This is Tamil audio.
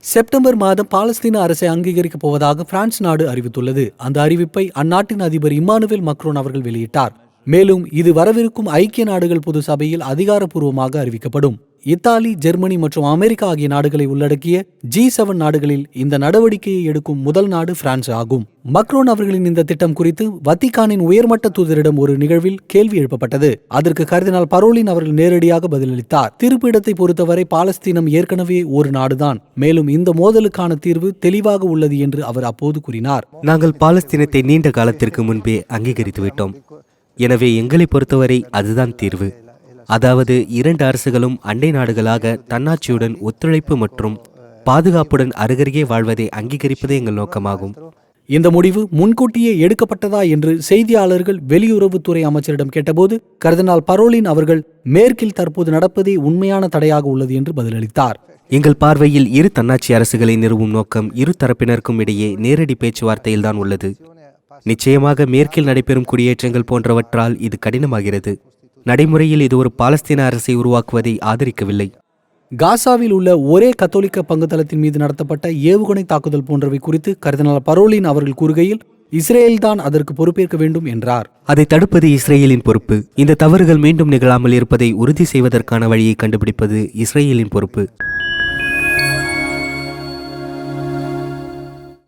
செப்டம்பர் மாதம் பாலஸ்தீன அரசை அங்கீகரிக்கப் போவதாக பிரான்ஸ் நாடு அறிவித்துள்ளது. அந்த அறிவிப்பை அந்நாட்டின் அதிபர் இம்மானுவேல் மக்ரோன் அவர்கள் வெளியிட்டார். மேலும் இது வரவிருக்கும் ஐக்கிய நாடுகள் பொது சபையில் அதிகாரப்பூர்வமாக அறிவிக்கப்படும். இத்தாலி ஜெர்மனி மற்றும் அமெரிக்கா ஆகிய நாடுகளை உள்ளடக்கிய ஜி செவன் நாடுகளில் இந்த நடவடிக்கையை எடுக்கும் முதல் நாடு பிரான்ஸ் ஆகும். மக்ரோன் அவர்களின் இந்த திட்டம் குறித்து வத்திகானின் உயர்மட்ட தூதரிடம் ஒரு நிகழ்வில் கேள்வி எழுப்பப்பட்டது. அதற்கு கருதினால் பரோலின் அவர்கள் நேரடியாக பதிலளித்தார். திருப்பிடத்தை பொறுத்தவரை பாலஸ்தீனம் ஏற்கனவே ஒரு நாடுதான். மேலும் இந்த மோதலுக்கான தீர்வு தெளிவாக உள்ளது என்று அவர் அப்போது கூறினார். நாங்கள் பாலஸ்தீனத்தை நீண்ட காலத்திற்கு முன்பே அங்கீகரித்து விட்டோம். எனவே எங்களை பொறுத்தவரை அதுதான் தீர்வு. அதாவது இரண்டு அரசுகளும் அண்டை நாடுகளாக தன்னாட்சியுடன் ஒத்துழைப்பு மற்றும் பாதுகாப்புடன் அருகருகே வாழ்வதை அங்கீகரிப்பதே எங்கள் நோக்கமாகும். இந்த முடிவு முன்கூட்டியே எடுக்கப்பட்டதா என்று செய்தியாளர்கள் வெளியுறவுத்துறை அமைச்சரிடம் கேட்டபோது கர்தினால் பரோலின் அவர்கள் மேற்கில் தற்போது நடப்பதே உண்மையான தடையாக உள்ளது என்று பதிலளித்தார். எங்கள் பார்வையில் இரு தன்னாட்சி அரசுகளை நிறுவும் நோக்கம் இரு தரப்பினருக்கும் இடையே நேரடி பேச்சுவார்த்தையில்தான் உள்ளது. நிச்சயமாக மேற்கில் நடைபெறும் குடியேற்றங்கள் போன்றவற்றால் இது கடினமாகிறது. நடைமுறையில் இது ஒரு பாலஸ்தீன அரசை உருவாக்குவதை ஆதரிக்கவில்லை. காசாவில் உள்ள ஒரே கத்தோலிக்க பங்குத்தளத்தின் மீது நடத்தப்பட்ட ஏவுகணை தாக்குதல் போன்றவை குறித்து கர்தினால் பரோலின் அவர்கள் கூறுகையில் இஸ்ரேல்தான் அதற்கு பொறுப்பேற்க வேண்டும் என்றார். அதை தடுப்பது இஸ்ரேலின் பொறுப்பு. இந்த தவறுகள் மீண்டும் நிகழாமல் இருப்பதை உறுதி செய்வதற்கான வழியை கண்டுபிடிப்பது இஸ்ரேலின் பொறுப்பு.